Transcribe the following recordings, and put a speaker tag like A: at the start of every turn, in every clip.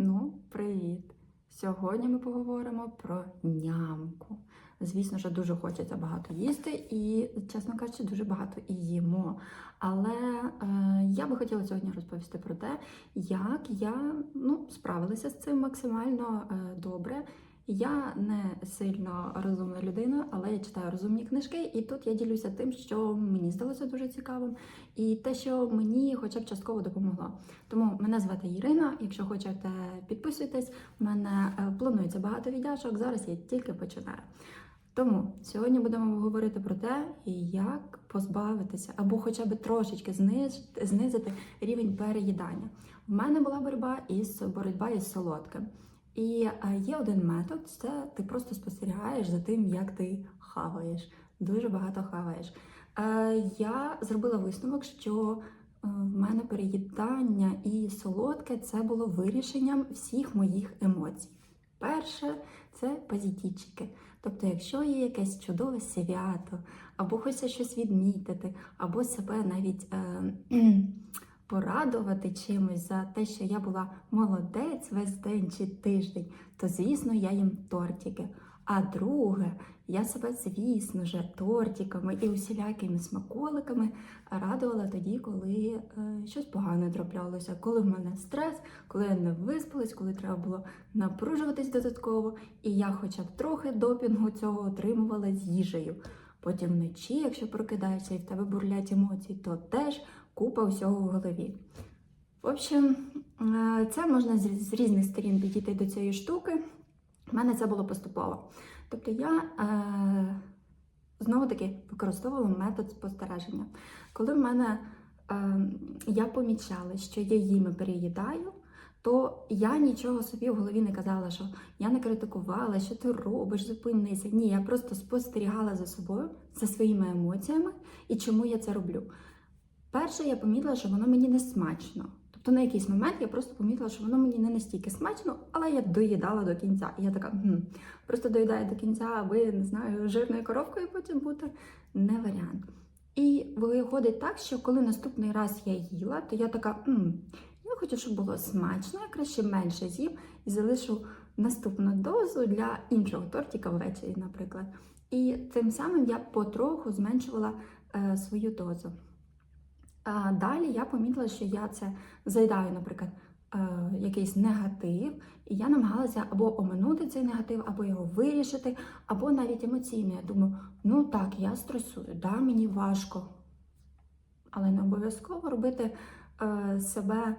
A: Ну, привіт! Сьогодні ми поговоримо про нямку. Звісно, що дуже хочеться багато їсти, і, чесно кажучи, дуже багато і їмо. Але е, я би хотіла сьогодні розповісти про те, як я ну, справилася з цим максимально е, добре. Я не сильно розумна людина, але я читаю розумні книжки, і тут я ділюся тим, що мені здалося дуже цікавим, і те, що мені хоча б частково допомогло. Тому мене звати Ірина. Якщо хочете, підписуйтесь. У мене е, планується багато віддячок. Зараз я тільки починаю. Тому сьогодні будемо говорити про те, як позбавитися або хоча б трошечки знизити, знизити рівень переїдання. В мене була боротьба із боротьба із солодким. І е, є один метод це ти просто спостерігаєш за тим, як ти хаваєш. Дуже багато хаваєш. Е, Я зробила висновок, що е, в мене переїдання і солодке це було вирішенням всіх моїх емоцій. Перше це позитівчики. Тобто, якщо є якесь чудове свято, або хочеться щось відмітити, або себе навіть порадувати чимось за те, що я була молодець весь день чи тиждень, то звісно я їм тортики. А друге, я себе, звісно ж, тортиками і усілякими смаколиками радувала тоді, коли е, щось погане траплялося, коли в мене стрес, коли я не виспалась, коли треба було напружуватись додатково, і я хоча б трохи допінгу цього отримувала з їжею. Потім вночі, якщо прокидаєшся і в тебе бурлять емоції, то теж купа всього в голові. В общем, е, це можна з різних сторін підійти до цієї штуки. У мене це було поступово. Тобто я е, знову таки використовувала метод спостереження. Коли в мене е, я помічала, що я їм і переїдаю, то я нічого собі в голові не казала, що я не критикувала, що ти робиш, зупинися. Ні, я просто спостерігала за собою, за своїми емоціями і чому я це роблю. Перше, я помітила, що воно мені не смачно. Тобто на якийсь момент я просто помітила, що воно мені не настільки смачно, але я доїдала до кінця. І я така, хм, просто доїдаю до кінця, аби, не знаю, жирною коровкою потім бути не варіант. І виходить так, що коли наступний раз я їла, то я така, хм, я хочу, щоб було смачно, я краще менше з'їм і залишу наступну дозу для іншого тортика ввечері, наприклад. І тим самим я потроху зменшувала е, свою дозу. А далі я помітила, що я це заїдаю, наприклад, е, якийсь негатив, і я намагалася або оминути цей негатив, або його вирішити, або навіть емоційно. Я думаю, ну так, я стресую, да, мені важко. Але не обов'язково робити е, себе.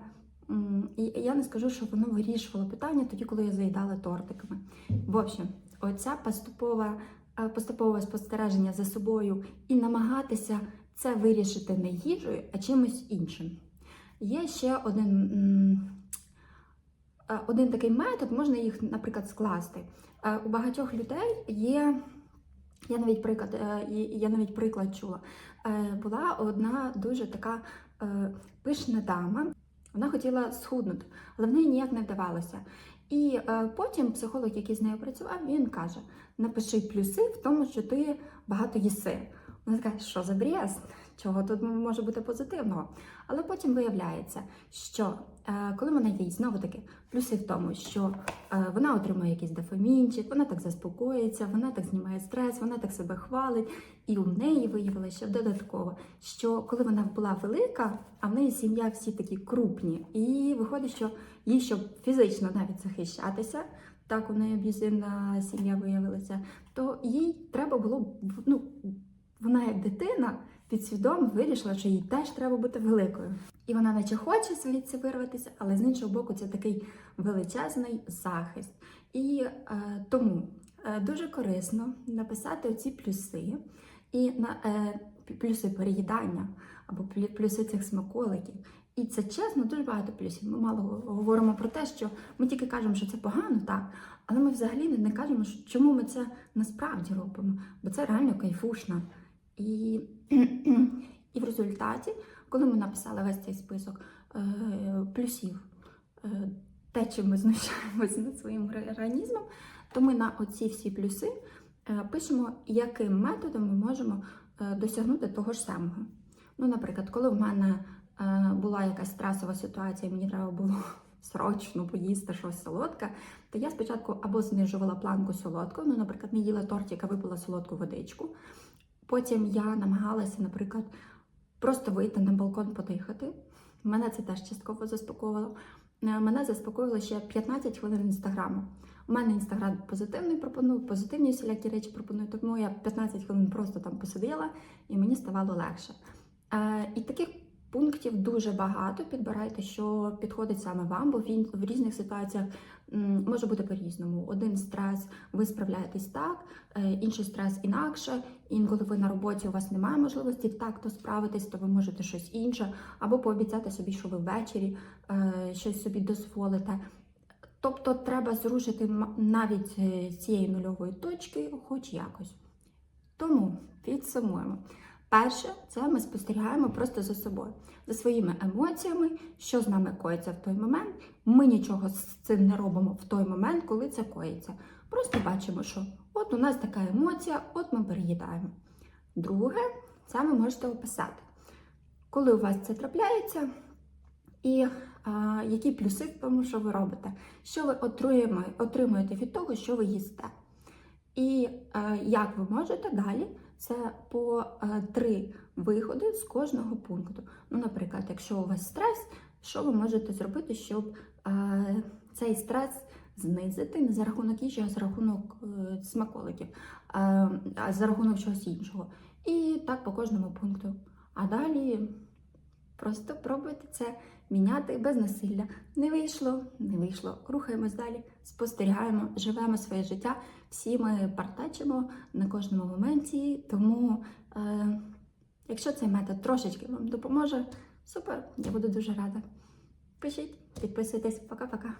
A: І я не скажу, що воно вирішувало питання тоді, коли я заїдала тортиками. В общем, оця поступова, е, поступове спостереження за собою і намагатися це вирішити не їжею, а чимось іншим. Є ще один, е, один такий метод, можна їх, наприклад, скласти. Е, У багатьох людей є. Я навіть приклад, е, я навіть приклад чула. Була одна дуже така пишна дама. Вона хотіла схуднути, але в неї ніяк не вдавалося. І е, потім психолог, який з нею працював, він каже: напиши плюси в тому, що ти багато їси. Вона така, що за брез? Чого тут може бути позитивного? Але потім виявляється, що коли вона їсть, знову таки, плюси в тому, що е, вона отримує якийсь дофамінчик, вона так заспокоїться, вона так знімає стрес, вона так себе хвалить. І у неї виявилося додатково, що коли вона була велика, а в неї сім'я всі такі крупні, і виходить, що їй, щоб фізично навіть захищатися, так у неї аб'юзивна сім'я виявилася, то їй треба було ну, вона як дитина підсвідомо вирішила, що їй теж треба бути великою. І вона наче хоче звідси вирватися, але з іншого боку, це такий величезний захист. І е, тому е, дуже корисно написати оці плюси і на е, плюси переїдання або плю- плюси цих смаколиків. І це чесно, дуже багато плюсів. Ми мало говоримо про те, що ми тільки кажемо, що це погано, так, але ми взагалі не- кажемо, чому ми це насправді робимо, бо це реально кайфушно. І, і в результаті, коли ми написали весь цей список е, плюсів, е, те, чим ми знущаємося над своїм організмом, то ми на оці всі плюси е, пишемо, яким методом ми можемо е, досягнути того ж самого. Ну, наприклад, коли в мене е, була якась стресова ситуація, мені треба було срочно поїсти щось солодке, то я спочатку або знижувала планку солодкого, ну, наприклад, не їла тортик, а випила солодку водичку. Потім я намагалася, наприклад, просто вийти на балкон подихати. Мене це теж частково заспокоювало. Е, Мене заспокоїло ще 15 хвилин інстаграму. У мене інстаграм позитивний пропонує, позитивні всілякі речі пропоную, тому я 15 хвилин просто там посиділа і мені ставало легше. Е, і таких пунктів дуже багато. Підбирайте, що підходить саме вам, бо він в різних ситуаціях може бути по-різному. Один стрес ви справляєтесь так, е, інший стрес інакше. Інколи ви на роботі у вас немає можливості так то справитись, то ви можете щось інше, або пообіцяти собі, що ви ввечері е, щось собі дозволите. Тобто треба зрушити навіть е, з цієї нульової точки, хоч якось. Тому підсумуємо. Перше, це ми спостерігаємо просто за собою, за своїми емоціями, що з нами коїться в той момент. Ми нічого з цим не робимо в той момент, коли це коїться. Просто бачимо, що от у нас така емоція, от ми переїдаємо. Друге, це ви можете описати. Коли у вас це трапляється, і а, які плюси в тому, що ви робите, що ви отримує- отримуєте від того, що ви їсте. І е, як ви можете далі, це по е, три виходи з кожного пункту. Ну, наприклад, якщо у вас стрес, що ви можете зробити, щоб е, цей стрес знизити не за рахунок їжі, а за рахунок е, смаколиків, а за рахунок чогось іншого. І так по кожному пункту. А далі просто пробуйте це міняти без насилля. Не вийшло, не вийшло. Рухаємось далі, спостерігаємо, живемо своє життя. Всі ми партачимо на кожному моменті. Тому, е, якщо цей метод трошечки вам допоможе, супер, я буду дуже рада. Пишіть, підписуйтесь, пока-пока.